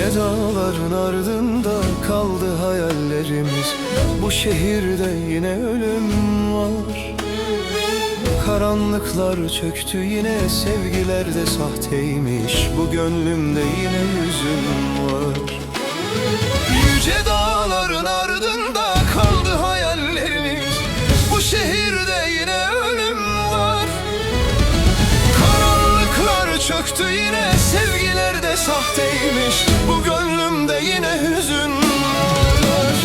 Yüce dağların ardında kaldı hayallerimiz. Bu şehirde yine ölüm var. Karanlıklar çöktü yine sevgiler de sahteymiş. Bu gönlümde yine hüzün var. Yüce dağların ardında kaldı hayallerimiz. Bu şehirde yine ölüm var. Karanlıklar çöktü yine sevgiler de sahteymiş Bu gönlümde yine hüzün var.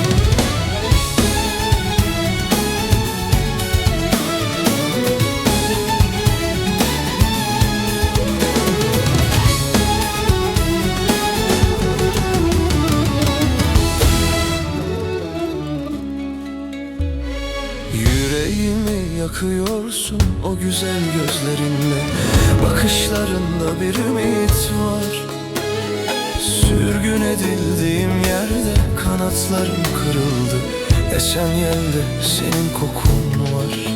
Yüreğimi yakıyorsun o güzel gözlerinle. Bakışlarında bir ümit var Sürgün edildiğim yerde kanatlarım kırıldı. Esen yelde senin kokun var